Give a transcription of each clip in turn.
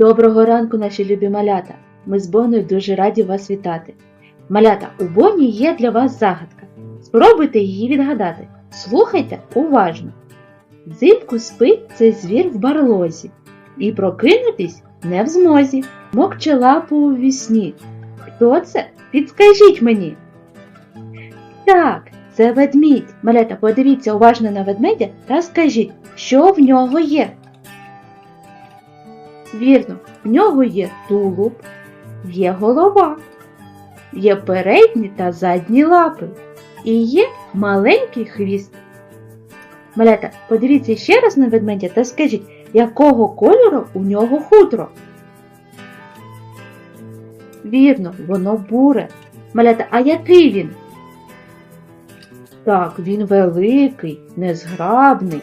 Доброго ранку, наші любі малята! Ми з Боною дуже раді вас вітати. Малята, у Боні є для вас загадка. Спробуйте її відгадати. Слухайте уважно. Взимку спить цей звір в барлозі, і прокинутись не в змозі. Мокче лапу у вісні. Хто це? Підскажіть мені. Так, це ведмідь. Малята, подивіться уважно на ведмедя та скажіть, що в нього є. Вірно, в нього є тулуб, є голова, є передні та задні лапи і є маленький хвіст. Малята, подивіться ще раз на ведмедя та скажіть, якого кольору у нього хутро. Вірно, воно буре. Малята, а який він? Так, він великий, незграбний.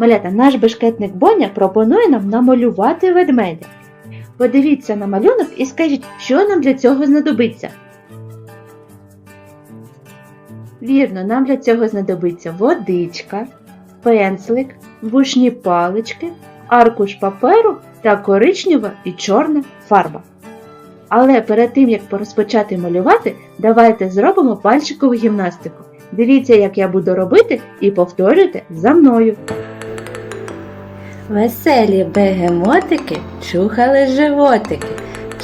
Малята, наш бешкетник Боня пропонує нам намалювати ведмедя. Подивіться на малюнок і скажіть, що нам для цього знадобиться. Вірно, нам для цього знадобиться водичка, пензлик, вушні палички, аркуш паперу та коричнева і чорна фарба. Але перед тим, як розпочати малювати, давайте зробимо пальчикову гімнастику. Дивіться, як я буду робити, і повторюйте за мною. Веселі бегемотики чухали животики,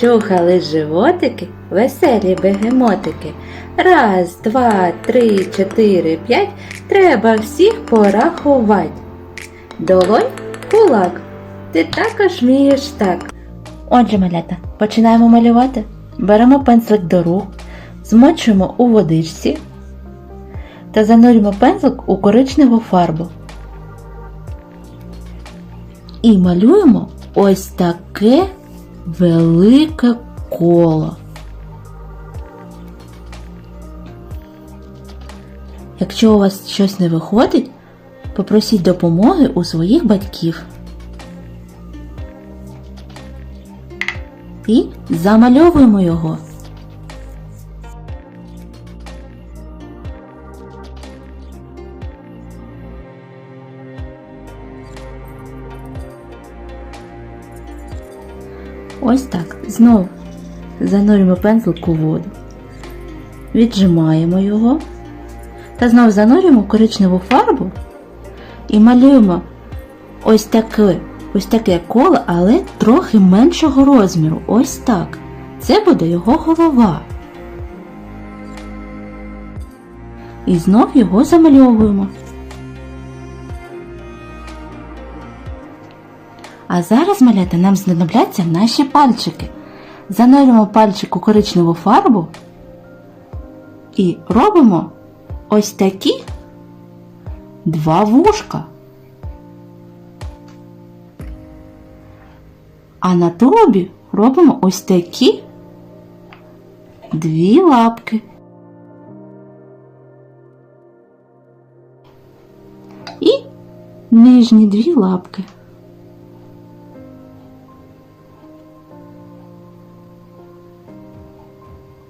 чухали животики, веселі бегемотики. Раз, два, три, чотири, п'ять. Треба всіх порахувати. Долонь кулак. Ти також вмієш так. Отже, малята, починаємо малювати. Беремо пензлик до рук, змочуємо у водичці та занурюємо пензлик у коричневу фарбу. І малюємо ось таке велике коло. Якщо у вас щось не виходить, попросіть допомоги у своїх батьків. І замальовуємо його. Ось так. Знову занурюємо пензлик у воду, віджимаємо його та знову занурюємо коричневу фарбу і малюємо ось таке, ось таке коло, але трохи меншого розміру. Ось так. Це буде його голова. І знов його замальовуємо. А зараз, малята, нам знадобляться наші пальчики. Занурюємо пальчик у коричневу фарбу і робимо ось такі два вушка. А на тулубі робимо ось такі дві лапки. І нижні дві лапки.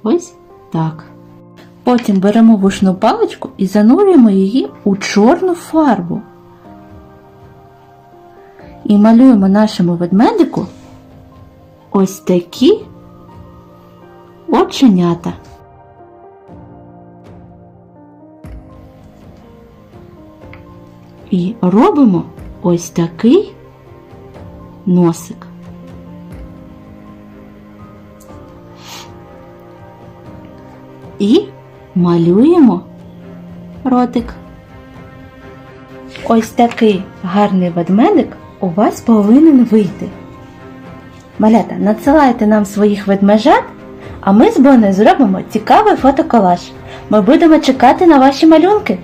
Ось так. Потім беремо вушну паличку і занурюємо її у чорну фарбу. І малюємо нашому ведмедику ось такі оченята. І робимо ось такий носик. І малюємо ротик. Ось такий гарний ведмедик у вас повинен вийти. Малята, надсилайте нам своїх ведмежат, а ми з Боною зробимо цікавий фотоколаж. Ми будемо чекати на ваші малюнки.